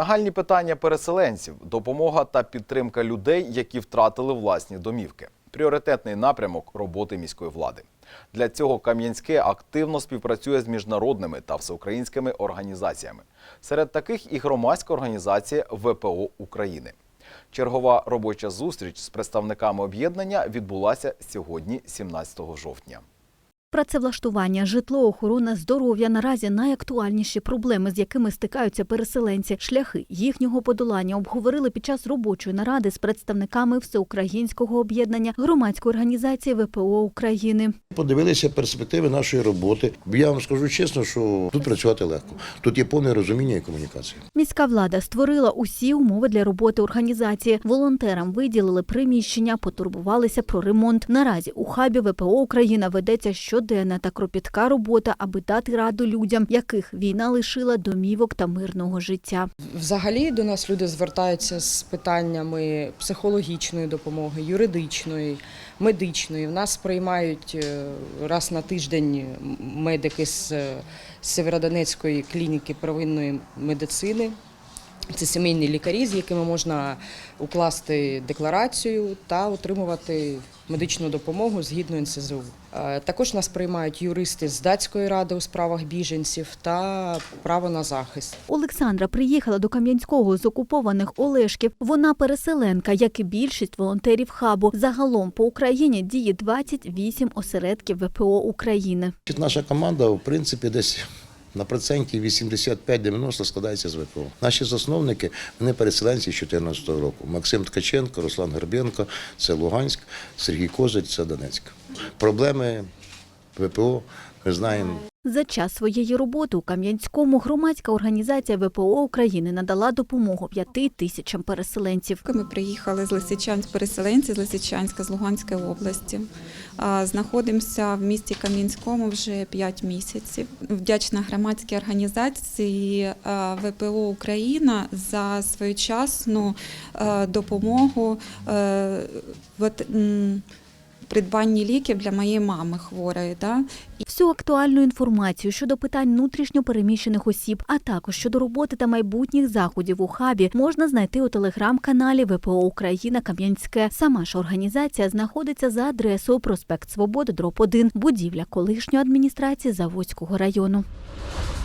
Нагальні питання переселенців, допомога та підтримка людей, які втратили власні домівки. Пріоритетний напрямок роботи міської влади. Для цього Кам'янське активно співпрацює з міжнародними та всеукраїнськими організаціями. Серед таких і громадська організація ВПО України. Чергова робоча зустріч з представниками об'єднання відбулася сьогодні, 17 жовтня. Працевлаштування, житло, охорона здоров'я наразі найактуальніші проблеми, з якими стикаються переселенці. Шляхи їхнього подолання обговорили під час робочої наради з представниками всеукраїнського об'єднання громадської організації ВПО України. Подивилися перспективи нашої роботи. Я вам скажу чесно, що тут працювати легко. Тут є повне розуміння і комунікація. Міська влада створила усі умови для роботи організації. Волонтерам виділили приміщення, потурбувалися про ремонт. Наразі у хабі ВПО Україна ведеться щоденна та кропітка робота, аби дати раду людям, яких війна лишила домівок та мирного життя. Взагалі до нас люди звертаються з питаннями психологічної допомоги, юридичної, медичної. В нас приймають е, раз на тиждень медики з е, Сєвєродонецької клініки первинної медицини. Це сімейні лікарі, з якими можна укласти декларацію та отримувати медичну допомогу згідно НСЗУ. Е, Також нас приймають юристи з датської ради у справах біженців та право на захист. Олександра приїхала до Кам'янського з окупованих Олешків. Вона переселенка, як і більшість волонтерів хабу. Загалом по Україні діє 28 осередків ВПО України. Наша команда, в принципі, десь на проценті 85-90 складається з ВПО. Наші засновники вони переселенці з 2014 року. Максим Ткаченко, Руслан Горбенко, це Луганськ, Сергій Козир, це Донецьк. Проблеми ВПО ми знаємо. За час своєї роботи у Кам'янському громадська організація ВПО України надала допомогу п'яти тисячам переселенців. Ми приїхали з Лисичанськ, переселенці з Лисичанська, з Луганської області. Знаходимося в місті Кам'янському вже 5 місяців. Вдячна громадській організації ВПО Україна за своєчасну допомогу придбанні ліків для моєї мами хворої. Да? Всю актуальну інформацію щодо питань внутрішньо переміщених осіб, а також щодо роботи та майбутніх заходів у хабі можна знайти у телеграм-каналі ВПО Україна Кам'янське. Сама ж організація знаходиться за адресою проспект Свободи, дроб 1, будівля колишньої адміністрації Заводського району.